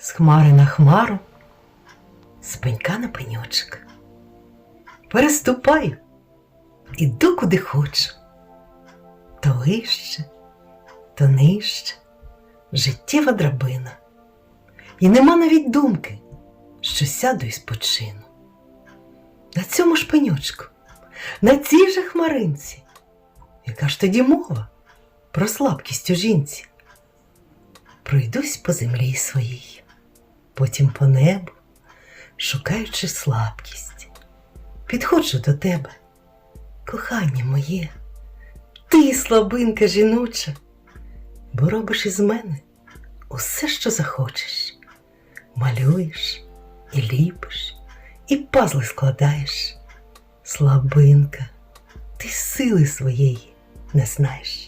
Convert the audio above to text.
з хмари на хмару, з пенька на пеньочок. Переступаю, іду куди хочу. То вище, то нижче, життєва драбина. І нема навіть думки, що сяду і спочину. На цьому ж пеньочку, на цій же хмаринці. Яка ж тоді мова про слабкість у жінці? Пройдусь по землі своїй, потім по небу, шукаючи слабкість. Підходжу до тебе, кохання моє, ти слабинка жіноча, бо робиш із мене усе, що захочеш, малюєш і ліпиш, і пазли складаєш. Слабинка, ти сили своєї не знаєш.